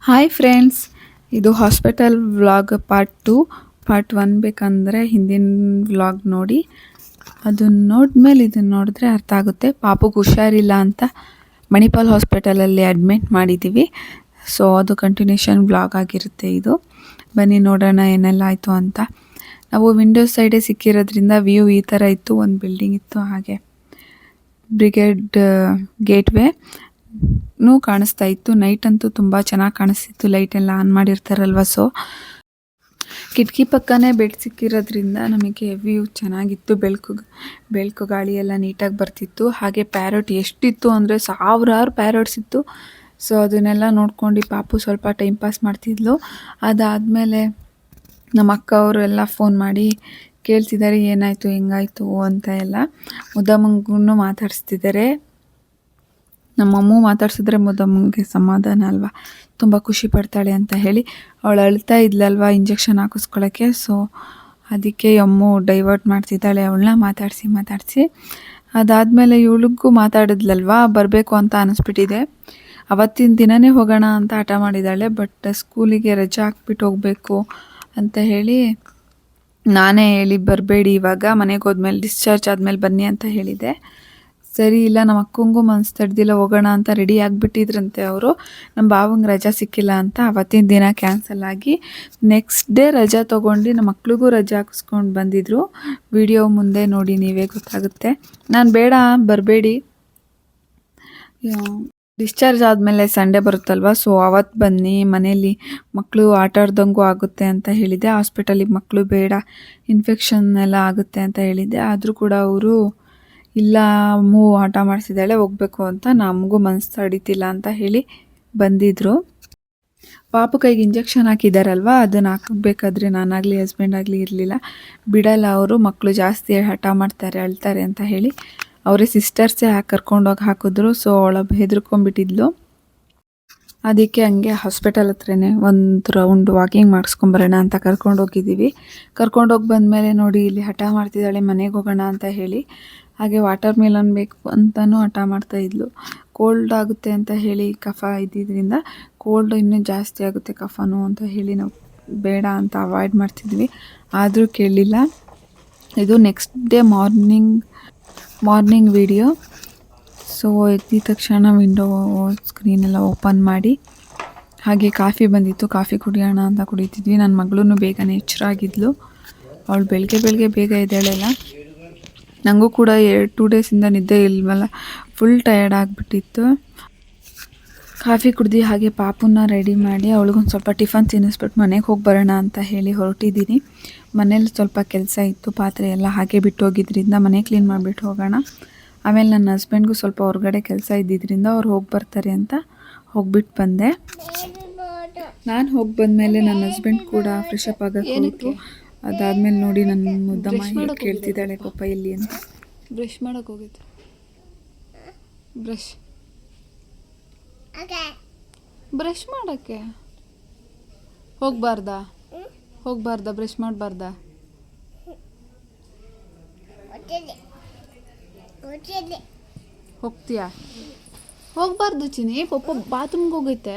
Hi friends ಇದು hospital vlog part two part one ಬೇಕಂದರೆ ಹಿಂದಿನ ವ್ಲಾಗ್ ನೋಡಿ. ಅದನ್ನ ನೋಡಿದ್ಮೇಲೆ ಇದನ್ನು ನೋಡಿದ್ರೆ ಅರ್ಥ ಆಗುತ್ತೆ. ಪಾಪುಗೆ ಹುಷಾರಿಲ್ಲ ಅಂತ ಮಣಿಪಾಲ್ ಹಾಸ್ಪಿಟಲಲ್ಲಿ ಅಡ್ಮಿಟ್ ಮಾಡಿದ್ದೀವಿ ಸೊ ಅದು ಕಂಟಿನ್ಯೂಷನ್ ವ್ಲಾಗ್ ಆಗಿರುತ್ತೆ ಇದು. ಬನ್ನಿ ನೋಡೋಣ ಏನೆಲ್ಲ ಆಯಿತು ಅಂತ. ನಾವು ವಿಂಡೋ ಸೈಡೇ ಸಿಕ್ಕಿರೋದ್ರಿಂದ ವ್ಯೂ ಈ ಥರ ಇತ್ತು. ಒಂದು ಬಿಲ್ಡಿಂಗ್ ಇತ್ತು ಹಾಗೆ. ಬ್ರಿಗೇಡ್ ಗೇಟ್ವೇ ಕಾಣಿಸ್ತಾ ಇತ್ತು. ನೈಟ್ ಅಂತೂ ತುಂಬ ಚೆನ್ನಾಗಿ ಕಾಣಿಸ್ತಿತ್ತು. ಲೈಟ್ ಎಲ್ಲ ಆನ್ ಮಾಡಿರ್ತಾರಲ್ವ? ಸೊ ಕಿಟಕಿ ಪಕ್ಕನೇ ಬೆಡ್ ಸಿಕ್ಕಿರೋದ್ರಿಂದ ನಮಗೆ ವ್ಯೂ ಚೆನ್ನಾಗಿತ್ತು. ಬೆಳಕು ಬೆಳಕು ಗಾಳಿ ಎಲ್ಲ ನೀಟಾಗಿ ಬರ್ತಿತ್ತು. ಹಾಗೆ ಪ್ಯಾರೋಟ್ ಎಷ್ಟಿತ್ತು ಅಂದರೆ ಸಾವಿರಾರು ಪ್ಯಾರೋಟ್ಸ್ ಇತ್ತು. ಸೊ ಅದನ್ನೆಲ್ಲ ನೋಡ್ಕೊಂಡು ಪಾಪು ಸ್ವಲ್ಪ ಟೈಮ್ ಪಾಸ್ ಮಾಡ್ತಿದ್ಲು. ಅದಾದಮೇಲೆ ನಮ್ಮ ಅಕ್ಕ ಅವರು ಎಲ್ಲ ಫೋನ್ ಮಾಡಿ ಕೇಳ್ತಿದ್ದಾರೆ, ಏನಾಯಿತು, ಹೆಂಗಾಯಿತು ಅಂತ ಎಲ್ಲ. ಮುದ್ದಮ್ಮಂಗೂ ಮಾತಾಡಿಸ್ತಿದ್ದಾರೆ. ನಮ್ಮಮ್ಮ ಮಾತಾಡ್ಸಿದ್ರೆ ಮೊದಮ್ಮಗೆ ಸಮಾಧಾನ ಅಲ್ವಾ? ತುಂಬ ಖುಷಿ ಪಡ್ತಾಳೆ ಅಂತ ಹೇಳಿ ಅವಳು ಅಳ್ತಾ ಇದ್ಲಲ್ವಾ ಇಂಜೆಕ್ಷನ್ ಹಾಕಿಸ್ಕೊಳ್ಳೋಕ್ಕೆ ಸೊ ಅದಕ್ಕೆ ಅಮ್ಮು ಡೈವರ್ಟ್ ಮಾಡ್ತಿದ್ದಾಳೆ. ಅವಳನ್ನ ಮಾತಾಡಿಸಿ ಮಾತಾಡಿಸಿ. ಅದಾದಮೇಲೆ ಇವಳಿಗೂ ಮಾತಾಡಿದ್ಲಲ್ವಾ? ಬರಬೇಕು ಅಂತ ಅನಿಸ್ಬಿಟ್ಟಿದೆ. ಅವತ್ತಿನ ದಿನನೇ ಹೋಗೋಣ ಅಂತ ಹಠ ಮಾಡಿದ್ದಾಳೆ. ಬಟ್ ಸ್ಕೂಲಿಗೆ ರಜೆ ಹಾಕ್ಬಿಟ್ಟು ಹೋಗಬೇಕು ಅಂತ ಹೇಳಿ ನಾನೇ ಹೇಳಿ ಬರಬೇಡಿ ಇವಾಗ. ಮನೆಗೆ ಹೋದ್ಮೇಲೆ ಡಿಸ್ಚಾರ್ಜ್ ಆದಮೇಲೆ ಬನ್ನಿ ಅಂತ ಹೇಳಿದೆ. ಸರಿ ಇಲ್ಲ, ನಮ್ಮ ಅಕ್ಕಂಗೂ ಮನ್ಸು ತಡ್ದಿಲ್ಲ, ಹೋಗೋಣ ಅಂತ ರೆಡಿ ಆಗಿಬಿಟ್ಟಿದ್ರಂತೆ ಅವರು. ನಮ್ಮ ಬಾವಂಗೆ ರಜಾ ಸಿಕ್ಕಿಲ್ಲ ಅಂತ ಅವತ್ತಿನ ದಿನ ಕ್ಯಾನ್ಸಲ್ ಆಗಿ ನೆಕ್ಸ್ಟ್ ಡೇ ರಜಾ ತೊಗೊಂಡು ನಮ್ಮ ಮಕ್ಳಿಗೂ ರಜಾ ಹಾಕಿಸ್ಕೊಂಡು ಬಂದಿದ್ರು. ವಿಡಿಯೋ ಮುಂದೆ ನೋಡಿ ನೀವೇ ಗೊತ್ತಾಗುತ್ತೆ. ನಾನು ಬೇಡ, ಬರಬೇಡಿ. ಡಿಸ್ಚಾರ್ಜ್ ಆದಮೇಲೆ ಸಂಡೇ ಬರುತ್ತಲ್ವ? ಸೊ ಅವತ್ತು ಬನ್ನಿ, ಮನೇಲಿ ಮಕ್ಕಳು ಆಟ ಆಡ್ದಂಗೂ ಆಗುತ್ತೆ ಅಂತ ಹೇಳಿದೆ ಹಾಸ್ಪಿಟಲಿಗೆ ಮಕ್ಕಳು ಬೇಡ ಇನ್ಫೆಕ್ಷನ್ ಎಲ್ಲ ಆಗುತ್ತೆ ಅಂತ ಹೇಳಿದ್ದೆ. ಆದರೂ ಕೂಡ ಅವರು ಇಲ್ಲ ಅಮ್ಮು ಆಟ ಮಾಡಿಸಿದ್ದಾಳೆ, ಹೋಗ್ಬೇಕು ಅಂತ ನಮಗೂ ಮನಸ್ಸು ತಡಿತಿಲ್ಲ ಅಂತ ಹೇಳಿ ಬಂದಿದ್ದರು ಪಾಪು ಕೈಗೆ ಇಂಜೆಕ್ಷನ್ ಹಾಕಿದಾರಲ್ವ, ಅದನ್ನು ಹಾಕಬೇಕಾದ್ರೆ ನಾನಾಗಲಿ ಹಸ್ಬೆಂಡ್ ಆಗಲಿ ಇರಲಿಲ್ಲ. ಬಿಡಲ್ಲ ಅವರು ಮಕ್ಕಳು ಜಾಸ್ತಿ ಹಠ ಮಾಡ್ತಾರೆ, ಅಳ್ತಾರೆ ಅಂತ ಹೇಳಿ ಅವರೇ ಸಿಸ್ಟರ್ಸೇ ಹಾಕಿ, ಕರ್ಕೊಂಡೋಗಿ ಹಾಕಿದ್ರು. ಸೊ ಅವಳ ಹೆದರ್ಕೊಂಡ್ಬಿಟ್ಟಿದ್ಲು. ಅದಕ್ಕೆ ಹಂಗೆ ಹಾಸ್ಪಿಟಲ್ ಹತ್ರನೇ ಒಂದು ರೌಂಡ್ ವಾಕಿಂಗ್ ಮಾಡಿಸ್ಕೊಂಬರೋಣ ಅಂತ ಕರ್ಕೊಂಡೋಗಿದ್ದೀವಿ. ಕರ್ಕೊಂಡೋಗಿ ಬಂದಮೇಲೆ ನೋಡಿ, ಇಲ್ಲಿ ಹಠ ಮಾಡ್ತಿದ್ದಾಳೆ, ಮನೆಗೆ ಹೋಗೋಣ ಅಂತ ಹೇಳಿ ಹಾಗೆ ವಾಟರ್ ಮೆಲನ್ ಬೇಕು ಅಂತಲೂ ಹಠ ಮಾಡ್ತಾ ಇದ್ಲು. ಕೋಲ್ಡ್ ಆಗುತ್ತೆ ಅಂತ ಹೇಳಿ ಕಫ ಇದ್ದಿದ್ದರಿಂದ ಕೋಲ್ಡ್ ಇನ್ನೂ ಜಾಸ್ತಿ ಆಗುತ್ತೆ ಕಫನೂ ಅಂತ ಹೇಳಿ ನಾವು ಬೇಡ ಅಂತ ಅವಾಯ್ಡ್ ಮಾಡ್ತಿದ್ವಿ. ಆದರೂ ಕೇಳಲಿಲ್ಲ ಇದು next day morning morning video so ಎದ್ದಿದ ತಕ್ಷಣ ವಿಂಡೋ ಸ್ಕ್ರೀನೆಲ್ಲ ಓಪನ್ ಮಾಡಿ. ಹಾಗೆ ಕಾಫಿ ಬಂದಿತ್ತು. ಕಾಫಿ ಕುಡಿಯೋಣ ಅಂತ ಕುಡಿತಿದ್ವಿ. ನನ್ನ ಮಗಳೂ ಬೇಗನೆ ಎಚ್ಚರಾಗಿದ್ಲು. ಅವಳು ಬೆಳಗ್ಗೆ ಬೆಳಗ್ಗೆ ಬೇಗ ಎದ್ದೇಳಲ್ಲ. ನನಗೂ ಕೂಡ ಎರಡು ಟೂ ಡೇಸಿಂದ ನಿದ್ದೆ ಇಲ್ವಲ್ಲ ಫುಲ್ ಟಯರ್ಡ್ ಆಗಿಬಿಟ್ಟಿತ್ತು. ಕಾಫಿ ಕುಡ್ದು ಹಾಗೆ ಪಾಪುನ ರೆಡಿ ಮಾಡಿ ಅವಳಿಗೊಂದು ಸ್ವಲ್ಪ ಟಿಫನ್ ತಿನ್ನಿಸ್ಬಿಟ್ಟು ಮನೆಗೆ ಹೋಗಿ ಬರೋಣ ಅಂತ ಹೇಳಿ ಹೊರಟಿದ್ದೀನಿ ಮನೇಲಿ ಸ್ವಲ್ಪ ಕೆಲಸ ಇತ್ತು ಪಾತ್ರೆ ಎಲ್ಲ ಹಾಗೆ ಬಿಟ್ಟು ಹೋಗಿದ್ರಿಂದ ಮನೆ ಕ್ಲೀನ್ ಮಾಡಿಬಿಟ್ಟು ಹೋಗೋಣ. ಆಮೇಲೆ ನನ್ನ ಹಸ್ಬೆಂಡ್ಗೂ ಸ್ವಲ್ಪ ಹೊರಗಡೆ ಕೆಲಸ ಇದ್ದಿದ್ದರಿಂದ ಅವ್ರು ಹೋಗಿ ಬರ್ತಾರೆ ಅಂತ ಹೋಗ್ಬಿಟ್ಟು ಬಂದೆ. ನಾನು ಹೋಗಿ ಬಂದಮೇಲೆ ನನ್ನ ಹಸ್ಬೆಂಡ್ ಕೂಡ ಫ್ರೆಶ್ ಅಪ್ ಆಗೋಕ್ಕೆ ಅದಾದಮೇಲೆ ನೋಡಿ ನನ್ನ ಮುದ್ದಮ್ಮ ಕೇಳ್ತಿದ್ದಾಳೆ ಪಾಪ ಇಲ್ಲಿ ಅಂತ. ಬ್ರಷ್ ಮಾಡಕ್ಕೆ ಹೋಗಿತ್ತು ಬ್ರಷ್ ಬ್ರಷ್ ಮಾಡಕ್ಕೆ? ಹೋಗ್ಬಾರ್ದಾ? ಹೋಗ್ಬಾರ್ದಾ? ಬ್ರಷ್ ಮಾಡಬಾರ್ದಾ? ಹೋಗ್ತೀಯಾ? ಹೋಗ್ಬಾರ್ದು ಚಿನಿ ಪಪ್ಪ ಬಾತ್ರೂಮ್ಗೆ ಹೋಗೈತೆ.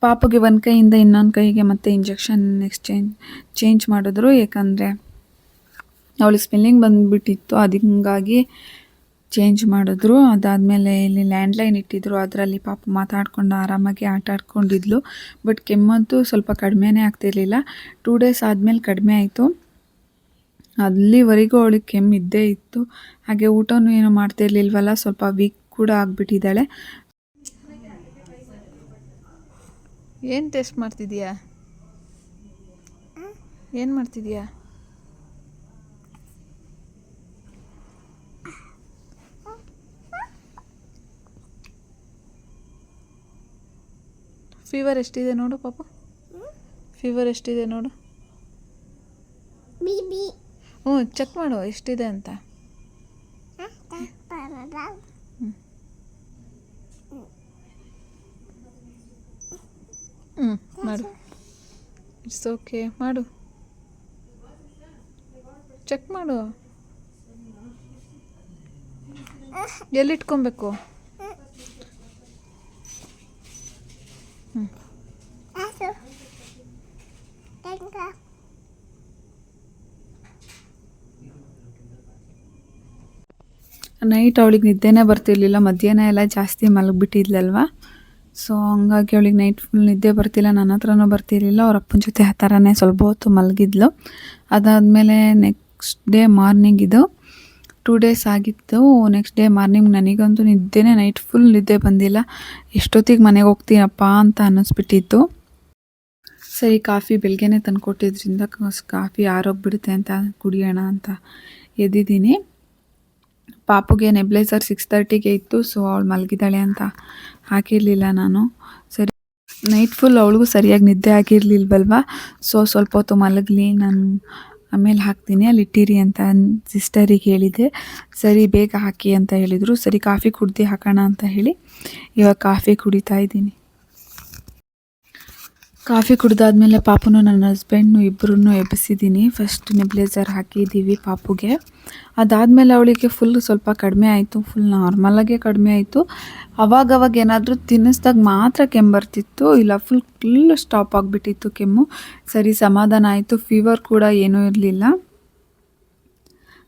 ಪಾಪುಗೆ ಒಂದು ಕೈಯಿಂದ ಇನ್ನೊಂದು ಕೈಗೆ ಮತ್ತೆ ಇಂಜೆಕ್ಷನ್ ಎಕ್ಸ್ಚೇಂಜ್ ಚೇಂಜ್ ಮಾಡಿದ್ರು. ಏಕೆಂದರೆ ಅವಳಿಗೆ ಸ್ಮೆಲ್ಲಿಂಗ್ ಬಂದುಬಿಟ್ಟಿತ್ತು. ಅದಕ್ಕಾಗಿ ಚೇಂಜ್ ಮಾಡಿದ್ರು. ಅದಾದಮೇಲೆ ಇಲ್ಲಿ ಲ್ಯಾಂಡ್ಲೈನ್ ಇಟ್ಟಿದ್ರು. ಅದರಲ್ಲಿ ಪಾಪ ಮಾತಾಡ್ಕೊಂಡು ಆರಾಮಾಗಿ ಆಟ ಆಡ್ಕೊಂಡಿದ್ಲು. ಬಟ್ ಕೆಮ್ಮಂತೂ ಸ್ವಲ್ಪ ಕಡಿಮೆನೇ ಆಗ್ತಿರ್ಲಿಲ್ಲ. ಟೂ ಡೇಸ್ ಆದಮೇಲೆ ಕಡಿಮೆ ಆಯಿತು. ಅಲ್ಲಿವರೆಗೂ ಅವಳಿಗೆ ಕೆಮ್ಮು ಇದ್ದೇ ಇತ್ತು. ಹಾಗೆ ಊಟನೂ ಏನು ಮಾಡ್ತಿರ್ಲಿಲ್ವಲ್ಲ, ಸ್ವಲ್ಪ ವೀಕ್ ಕೂಡ ಆಗಿಬಿಟ್ಟಿದ್ದಾಳೆ. ಏನು ಟೆಸ್ಟ್ ಮಾಡ್ತಿದ್ಯಾ? ಏನು ಮಾಡ್ತಿದ್ಯಾ? ಫೀವರ್ ಎಷ್ಟಿದೆ ನೋಡು ಪಾಪ. ಫೀವರ್ ಎಷ್ಟಿದೆ ನೋಡು. ಹ್ಞೂ ಚೆಕ್ ಮಾಡು ಎಷ್ಟಿದೆ ಅಂತ. ಹ್ಞೂ ಮಾಡು. ಇಟ್ಸ್ ಓಕೆ ಮಾಡು. ಚೆಕ್ ಮಾಡು. ಎಲ್ಲಿಟ್ಕೊಬೇಕು? ಟೆಂಕ ನೈಟ್ ಅವಳಿಗೆ ನಿದ್ದೆನೇ ಬರ್ತಿರ್ಲಿಲ್ಲ, ಮಧ್ಯಾಹ್ನ ಎಲ್ಲ ಜಾಸ್ತಿ ಮಲಗಿಬಿಟ್ಟಿದ್ಲಲ್ವ? ಸೊ ಹಂಗಾಗಿ ಅವಳಿಗೆ ನೈಟ್ ಫುಲ್ ನಿದ್ದೆ ಬರ್ತಿಲ್ಲ ನನ್ನ ಹತ್ರನೂ ಬರ್ತಿರಲಿಲ್ಲ, ಅವ್ರ ಅಪ್ಪನ ಜೊತೆ ಆ ಥರನೇ ಸ್ವಲ್ಪ ಹೊತ್ತು ಮಲಗಿದ್ಲು. ಅದಾದಮೇಲೆ ನೆಕ್ಸ್ಟ್ ಡೇ ಮಾರ್ನಿಂಗ್ ಇದು ಟೂ ಡೇಸ್ ಆಗಿತ್ತು. ನೆಕ್ಸ್ಟ್ ಡೇ ಮಾರ್ನಿಂಗ್ ನನಗಂತೂ ನಿದ್ದೆನೇ ನೈಟ್ ಫುಲ್ ನಿದ್ದೆ ಬಂದಿಲ್ಲ. ಎಷ್ಟೊತ್ತಿಗೆ ಮನೆಗೆ ಹೋಗ್ತೀನಪ್ಪ ಅಂತ ಅನ್ನಿಸ್ಬಿಟ್ಟಿತ್ತು. ಸರಿ, ಕಾಫಿ ಬೆಳಗ್ಗೆನೇ ತಂದು ಕೊಟ್ಟಿದ್ರಿಂದ ಕಾಫಿ ಆರೋಗ್ಬಿಡುತ್ತೆ ಅಂತ, ಕುಡಿಯೋಣ ಅಂತ ಎದ್ದಿದ್ದೀನಿ. ಪಾಪುಗೆ ನೆಬ್ಲೈಸರ್ ಸಿಕ್ಸ್ ತರ್ಟಿಗೆ ಇತ್ತು ಸೊ ಅವಳು ಮಲಗಿದ್ದಾಳೆ ಅಂತ ಹಾಕಿರಲಿಲ್ಲ ನಾನು. ಸರಿ ನೈಟ್ ಫುಲ್ ಅವಳಿಗೂ ಸರಿಯಾಗಿ ನಿದ್ದೆ ಆಗಿರಲಿಲ್ವಲ್ವ? ಸೊ ಸ್ವಲ್ಪ ಹೊತ್ತು ಮಲಗಲಿ, ನಾನು ಆಮೇಲೆ ಹಾಕ್ತೀನಿ, ಅಲ್ಲಿ ಇಟ್ಟಿರಿ ಅಂತ ಸಿಸ್ಟರಿಗೆ ಹೇಳಿದೆ ಸರಿ, ಬೇಗ ಹಾಕಿ ಅಂತ ಹೇಳಿದರು. ಸರಿ, ಕಾಫಿ ಕುಡ್ದು ಹಾಕೋಣ ಅಂತ ಹೇಳಿ ಇವಾಗ ಕಾಫಿ ಕುಡಿತಾ ಇದ್ದೀನಿ. ಕಾಫಿ ಕುಡಿದಾದ್ಮೇಲೆ ಪಾಪುನು ನನ್ನ ಹಸ್ಬೆಂಡ್ನು ಇಬ್ಬರೂ ಎಬ್ಬಿಸಿದ್ದೀನಿ ಫಸ್ಟ್ ನೆಬ್ಲೇಸರ್ ಹಾಕಿದ್ದೀವಿ ಪಾಪುಗೆ. ಅದಾದಮೇಲೆ ಅವಳಿಗೆ ಫುಲ್ ಸ್ವಲ್ಪ ಕಡಿಮೆ ಆಯಿತು. ಫುಲ್ ನಾರ್ಮಲಾಗೆ ಕಡಿಮೆ ಆಯಿತು. ಅವಾಗವಾಗ ಏನಾದರೂ ತಿನ್ನಿಸ್ದಾಗ ಮಾತ್ರ ಕೆಮ್ಮು ಬರ್ತಿತ್ತು ಇಲ್ಲ ಫುಲ್ ಫುಲ್ ಸ್ಟಾಪ್ ಆಗಿಬಿಟ್ಟಿತ್ತು ಕೆಮ್ಮು. ಸರಿ, ಸಮಾಧಾನ ಆಯಿತು. ಫೀವರ್ ಕೂಡ ಏನೂ ಇರಲಿಲ್ಲ.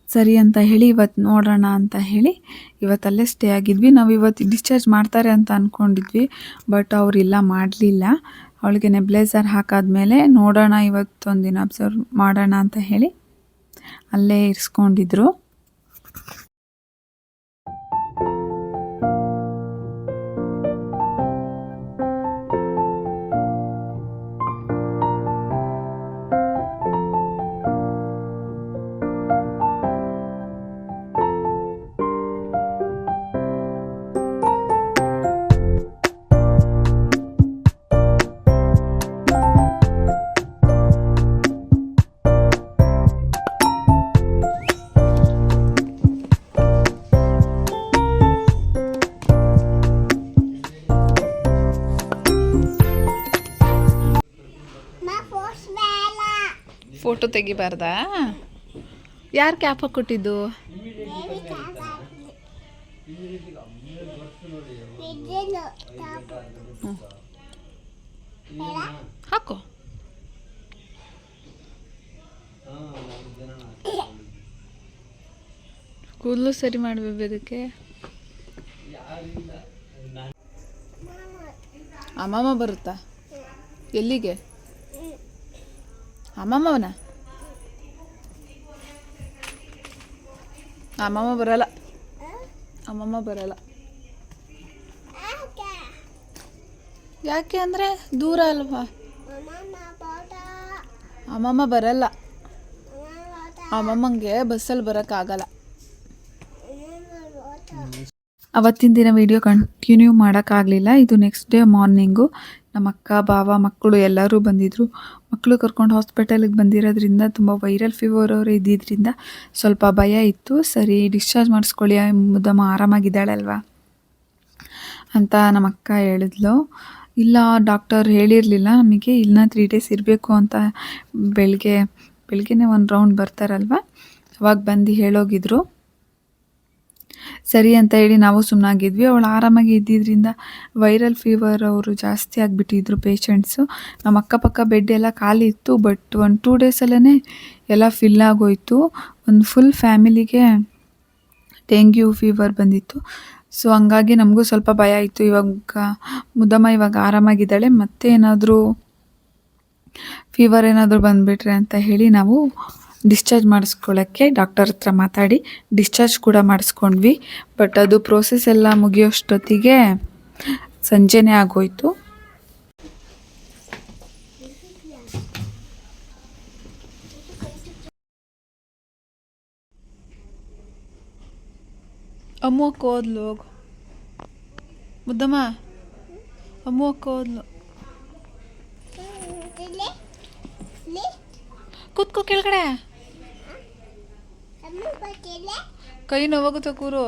ಸರಿ ಅಂತ ಹೇಳಿ ಇವತ್ತು ನೋಡೋಣ ಅಂತ ಹೇಳಿ ಇವತ್ತಲ್ಲೇ ಸ್ಟೇ ಆಗಿದ್ವಿ. ನಾವು ಇವತ್ತು ಡಿಸ್ಚಾರ್ಜ್ ಮಾಡ್ತಾರೆ ಅಂತ ಅಂದ್ಕೊಂಡಿದ್ವಿ ಬಟ್ ಅವರಿಲ್ಲ ಮಾಡಲಿಲ್ಲ. ಅವಳಿಗೆ ನೆಬ್ಲೇಸರ್ ಹಾಕಾದ್ಮೇಲೆ ನೋಡೋಣ ಇವತ್ತೊಂದು ದಿನ ಅಬ್ಸರ್ವ್ ಮಾಡೋಣ ಅಂತ ಹೇಳಿ ಅಲ್ಲೇ ಇರಿಸ್ಕೊಂಡಿದ್ರು. ಫೋಟೋ ತೆಗಿಬಾರ್ದಾ? ಯಾರು ಕ್ಯಾಪ್ ಕೊಟ್ಟಿದ್ದು ಹಾಕೋ. ಕೂದಲು ಸರಿ ಮಾಡಬೇಕು ಅಮ್ಮಮ್ಮ ಬರುತ್ತಾ? ಎಲ್ಲಿಗೆ? ಅಮ್ಮಮ್ಮವನ? ಅಮ್ಮಮ್ಮ ಬರಲ್ಲ. ಅಮ್ಮಮ್ಮ ಬರಲ್ಲ. ಯಾಕೆ ಅಂದರೆ ದೂರ ಅಲ್ವಾ? ಅಮ್ಮಮ್ಮ ಬರಲ್ಲ. ಮಮ್ಮ ಅಮ್ಮಮ್ಮಂಗೆ ಬಸ್ಸಲ್ಲಿ ಬರೋಕ್ಕಾಗಲ್ಲ ಅವತ್ತಿನ ದಿನ ವಿಡಿಯೋ ಕಂಟಿನ್ಯೂ ಮಾಡೋಕ್ಕಾಗಲಿಲ್ಲ ಇದು ನೆಕ್ಸ್ಟ್ ಡೇ ಮಾರ್ನಿಂಗು ನಮ್ಮ ಅಕ್ಕ ಬಾವ ಮಕ್ಕಳು ಎಲ್ಲರೂ ಬಂದಿದ್ದರು ಮಕ್ಕಳು ಕರ್ಕೊಂಡು ಹಾಸ್ಪಿಟಲಿಗೆ ಬಂದಿರೋದ್ರಿಂದ ತುಂಬ ವೈರಲ್ ಫೀವರ್ ಅವರು ಇದ್ದಿದ್ದರಿಂದ ಸ್ವಲ್ಪ ಭಯ ಇತ್ತು. ಸರಿ ಡಿಸ್ಚಾರ್ಜ್ ಮಾಡಿಸ್ಕೊಳ್ಳಿ ಮುದ್ದಮ್ಮ ಆರಾಮಾಗಿದ್ದಾಳಲ್ವಾ ಅಂತ ನಮ್ಮ ಅಕ್ಕ ಹೇಳಿದ್ಲು. ಇಲ್ಲ ಡಾಕ್ಟರ್ ಹೇಳಿರಲಿಲ್ಲ. ನಮಗೆ ಇಲ್ಲ ತ್ರೀ ಡೇಸ್ ಇರಬೇಕು ಅಂತ ಬೆಳಗ್ಗೆ, ಬೆಳಗ್ಗೆನೇ ಒಂದು ರೌಂಡ್ ಬರ್ತಾರಲ್ವ? ಅವಾಗ ಬಂದು ಹೇಳೋಗಿದ್ರು. ಸರಿ ಅಂತ ಹೇಳಿ ನಾವು ಸುಮ್ಮನಾಗಿದ್ವಿ ಅವಳು ಆರಾಮಾಗಿ ಇದ್ದಿದ್ದರಿಂದ ವೈರಲ್ ಫೀವರ್ ಅವರು ಜಾಸ್ತಿ ಆಗಿಬಿಟ್ಟಿದ್ರು ಪೇಷಂಟ್ಸು ನಮ್ಮ ಅಕ್ಕಪಕ್ಕ ಬೆಡ್ ಎಲ್ಲ ಖಾಲಿ ಇತ್ತು ಬಟ್ ಒಂದು ಟೂ ಡೇಸಲ್ಲೇ ಎಲ್ಲ ಫಿಲ್ ಆಗೋಯಿತು. ಒಂದು ಫುಲ್ ಫ್ಯಾಮಿಲಿಗೆ ಡೆಂಗ್ಯೂ ಫೀವರ್ ಬಂದಿತ್ತು. ಸೊ ಹಂಗಾಗಿ ನಮಗೂ ಸ್ವಲ್ಪ ಭಯ ಇತ್ತು ಇವಾಗ ಮುದ್ದಮ್ಮ ಇವಾಗ ಆರಾಮಾಗಿದ್ದಾಳೆ. ಮತ್ತೆ ಏನಾದರೂ ಫೀವರ್ ಏನಾದರೂ ಬಂದುಬಿಟ್ರೆ ಅಂತ ಹೇಳಿ ನಾವು ಡಿಸ್ಚಾರ್ಜ್ ಮಾಡಿಸ್ಕೊಳ್ಳೋಕ್ಕೆ ಡಾಕ್ಟರ್ ಹತ್ರ ಮಾತಾಡಿ. ಡಿಸ್ಚಾರ್ಜ್ ಕೂಡ ಮಾಡಿಸ್ಕೊಂಡ್ವಿ. ಬಟ್ ಅದು ಪ್ರೋಸೆಸ್ ಎಲ್ಲ ಮುಗಿಯೋಷ್ಟೊತ್ತಿಗೆ ಸಂಜೆನೇ ಆಗೋಯ್ತು. ಅಮ್ಮಕ್ಕೆ ಹೋದ್ಲು ಮುದ್ದಮ್ಮ, ಅಮ್ಮು ಅಕ್ಕ ಓದ್ಲು. ಕೂತ್ಕೋ ಕೆಳಗಡೆ. ಕೈ ನೋವಾಗುತ್ತೆ ಕೂರು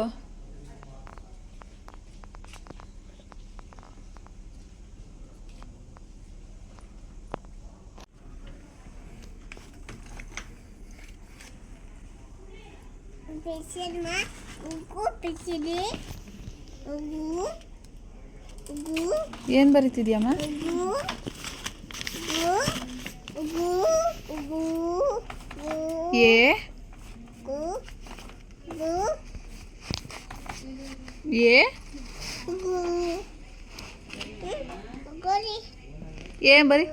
ಬಿಸಿಲು ಉಗು ಬಿಸಿಲು ಉಗು ಉಗು ಏನು ಬರೀತಿದ್ಯಮ್ಮ ಉಗು ಉಗು ಉಗು ಉಗು ಏ ಉಗು ఏ? ఏం మరి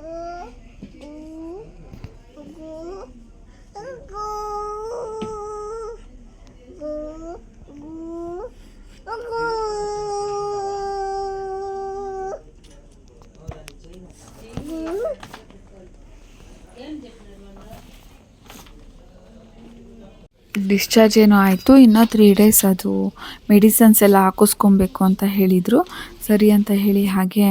ಡಿಸ್ಚಾರ್ಜ್ ಏನೋ ಆಯಿತು, ಇನ್ನು ತ್ರೀ ಡೇಸ್ ಅದು ಮೆಡಿಸನ್ಸ್ ಎಲ್ಲ ಹಾಕಿಸ್ಕೊಬೇಕು ಅಂತ ಹೇಳಿದರು. ಸರಿ ಅಂತ ಹೇಳಿ ಹಾಗೆ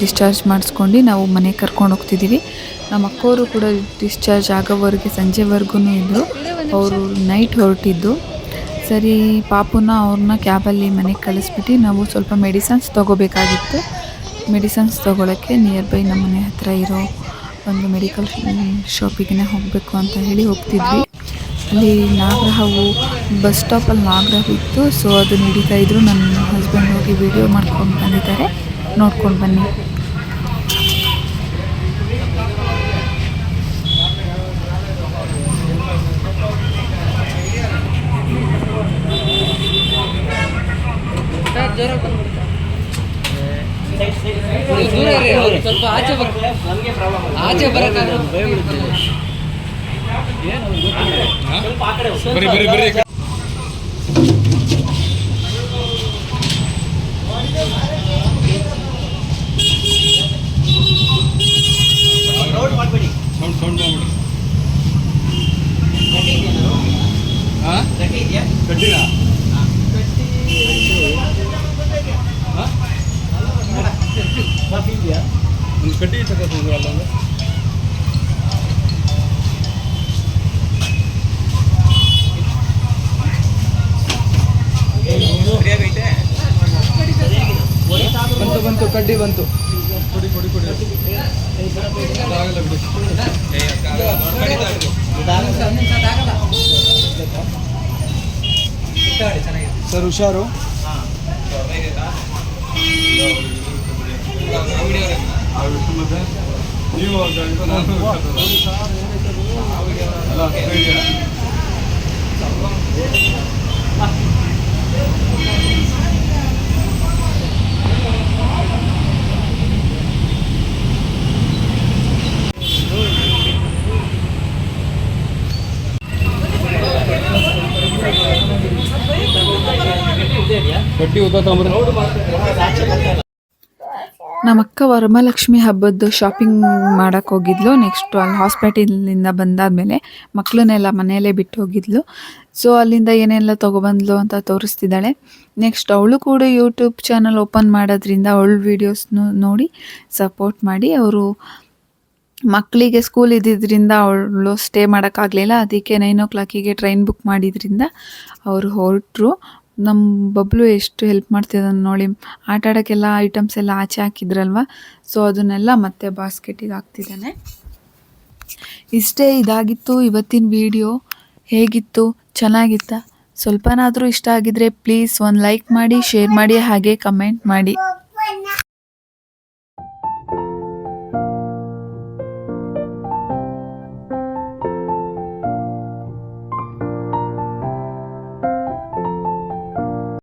ಡಿಸ್ಚಾರ್ಜ್ ಮಾಡಿಸ್ಕೊಂಡು ನಾವು ಮನೆಗೆ ಕರ್ಕೊಂಡು ಹೋಗ್ತಿದ್ದೀವಿ. ನಮ್ಮ ಅಕ್ಕವರು ಕೂಡ ಡಿಸ್ಚಾರ್ಜ್ ಆಗೋವರೆಗೆ ಸಂಜೆವರೆಗೂ ಇದ್ದರು ಅವರು ನೈಟ್ ಹೊರಟಿದ್ದು. ಸರಿ, ಪಾಪುನ ಅವ್ರನ್ನ ಕ್ಯಾಬಲ್ಲಿ ಮನೆಗೆ ಕಳಿಸ್ಬಿಟ್ಟು ನಾವು ಸ್ವಲ್ಪ ಮೆಡಿಸನ್ಸ್ ತೊಗೋಬೇಕಾಗಿತ್ತು. ಮೆಡಿಸನ್ಸ್ ತೊಗೊಳಕ್ಕೆ ನಿಯರ್ ಬೈ ನಮ್ಮ ಮನೆ ಹತ್ತಿರ ಇರೋ ಒಂದು ಮೆಡಿಕಲ್ ಶಾಪಿಗೆ ಹೋಗಬೇಕು ಅಂತ ಹೇಳಿ ಹೋಗ್ತಿದ್ವಿ. ಅಲ್ಲಿ ನಾಗರಹಾವು ಬಸ್ ಸ್ಟಾಪಲ್ಲಿ ನಾಗರಹಾವು ಇತ್ತು. ಸೊ ಅದು ನಡೀತಾ ಇದ್ರು. ನನ್ನ ಹಸ್ಬೆಂಡ್ ಹೋಗಿ ವಿಡಿಯೋ ಮಾಡ್ಕೊಂಡು ಬಂದಿದ್ದಾರೆ. ನೋಡ್ಕೊಂಡು ಬನ್ನಿ. ಸ್ವಲ್ಪ ಆಚೆ ಬರ ಆಚೆ ಬರಕ್ಕಾಗಲ್ಲ. ಬರಿ ಬರಿ ಬರಿ ಸೌಂಡ್ ಸೌಂಡ್ ಮಾಡ್ಬಿಡಿ ಹಾ ಕಡ್ಡಿನಾ ಒಂದು ಕಡ್ಡಿ ತಗೋತೀನಿ ಅಲ್ಲೊಂದು ಬಂತು ಬಂತು ಕಡ್ಡಿ ಬಂತು. ಸರ್ ಹುಷಾರು? ನೀವು ಅಲ್ಲ ಕಟ್ಟಿ ನಮ್ಮ ಅಕ್ಕ ವರಮಹಾಲಕ್ಷ್ಮಿ ಹಬ್ಬದ್ದು ಶಾಪಿಂಗ್ ಮಾಡಕ್ಕೆ ಹೋಗಿದ್ಲು. ನೆಕ್ಸ್ಟ್ ಅಲ್ಲಿ ಹಾಸ್ಪಿಟಲಿಂದ ಬಂದಾದಮೇಲೆ ಮಕ್ಕಳನ್ನೆಲ್ಲ ಮನೆಯಲ್ಲೇ ಬಿಟ್ಟು ಹೋಗಿದ್ಲು. ಸೊ ಅಲ್ಲಿಂದ ಏನೆಲ್ಲ ತೊಗೊಬಂದ್ಲು ಅಂತ ತೋರಿಸ್ತಿದ್ದಾಳೆ. ನೆಕ್ಸ್ಟ್ ಅವಳು ಕೂಡ ಯೂಟ್ಯೂಬ್ ಚಾನಲ್ ಓಪನ್ ಮಾಡೋದ್ರಿಂದ ಅವಳ ವೀಡಿಯೋಸ್ನು ನೋಡಿ ಸಪೋರ್ಟ್ ಮಾಡಿ. ಅವರು ಮಕ್ಕಳಿಗೆ ಸ್ಕೂಲ್ ಇದ್ದಿದ್ದರಿಂದ ಅವಳು ಸ್ಟೇ ಮಾಡೋಕ್ಕಾಗಲಿಲ್ಲ ಅದಕ್ಕೆ ನೈನ್ ಓ ಕ್ಲಾಕಿಗೆ ಟ್ರೈನ್ ಬುಕ್ ಮಾಡಿದ್ರಿಂದ ಅವರು ಹೊರಟರು. ನಮ್ಮ ಬಬ್ಲು ಎಷ್ಟು ಹೆಲ್ಪ್ ಮಾಡ್ತಿದ್ದಾನೆ ನೋಡಿ. ಆಟ ಆಡೋಕ್ಕೆಲ್ಲ ಐಟಮ್ಸ್ ಎಲ್ಲ ಆಚೆ ಹಾಕಿದ್ರಲ್ವ? ಸೊ ಅದನ್ನೆಲ್ಲ ಮತ್ತೆ ಬಾಸ್ಕೆಟಿಗೆ ಹಾಕ್ತಿದ್ದಾನೆ. ಇಷ್ಟೇ ಇದಾಗಿತ್ತು ಇವತ್ತಿನ ವಿಡಿಯೋ ಹೇಗಿತ್ತು? ಚೆನ್ನಾಗಿತ್ತಾ? ಸ್ವಲ್ಪನಾದರೂ ಇಷ್ಟ ಆಗಿದ್ರೆ ಪ್ಲೀಸ್ ಒಂದು ಲೈಕ್ ಮಾಡಿ ಶೇರ್ ಮಾಡಿ, ಹಾಗೆ ಕಮೆಂಟ್ ಮಾಡಿ.